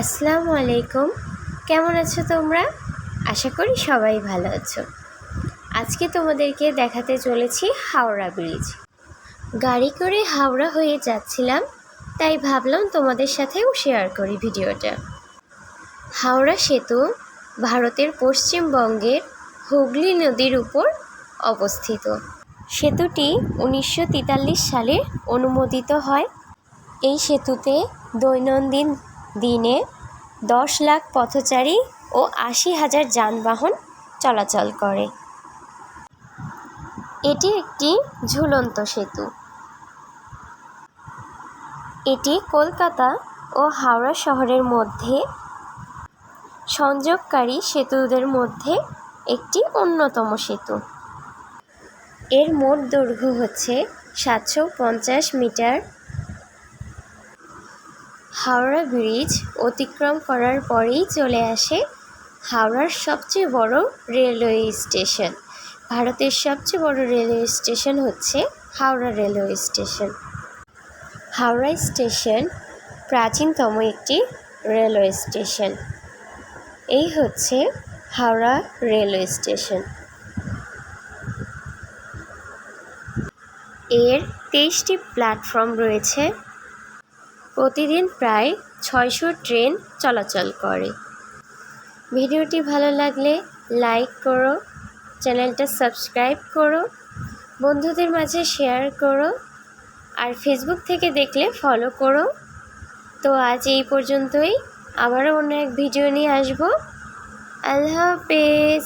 আসসালামু আলাইকুম। কেমন আছো তোমরা? আশা করি সবাই ভালো আছো। আজকে তোমাদেরকে দেখাতে চলেছি হাওড়া ব্রিজ। গাড়ি করে হাওড়া হয়ে যাচ্ছিলাম, তাই ভাবলাম তোমাদের সাথেও শেয়ার করি ভিডিওটা। হাওড়া সেতু ভারতের পশ্চিমবঙ্গের হুগলি নদীর উপর অবস্থিত। সেতুটি উনিশশো তেতাল্লিশ সালে অনুমোদিত হয়। এই সেতুতে দৈনন্দিন দিনে দশ লাখ পথচারী ও আশি হাজার যানবাহন চলাচল করে। এটি একটি ঝুলন্ত সেতু। এটি কলকাতা ও হাওড়া শহরের মধ্যে সংযোগকারী সেতুদের মধ্যে একটি অন্যতম সেতু। এর মোট দৈর্ঘ্য হচ্ছে সাতশো পঞ্চাশ মিটার হাওড়া ব্রিজ অতিক্রম করার পরেই চলে আসে হাওড়ার সবচেয়ে বড় রেলওয়ে স্টেশন। ভারতের সবচেয়ে বড় রেলওয়ে স্টেশন হচ্ছে Howrah railway station. Howrah station প্রাচীনতম একটি রেলওয়ে স্টেশন। এই হচ্ছে হাওড়া রেলওয়ে স্টেশন। এর তেইশটি প্ল্যাটফর্ম রয়েছে। প্রতিদিন প্রায় ছয়শো ট্রেন চলাচল করে। ভিডিওটি ভালো লাগলে লাইক করো, চ্যানেলটা সাবস্ক্রাইব করো, বন্ধুদের মাঝে শেয়ার করো, আর ফেসবুক থেকে দেখলে ফলো করো। তো আজ এই পর্যন্তই। আবারও অন্য এক ভিডিও নিয়ে আসব। আল্লাহ হাফেজ।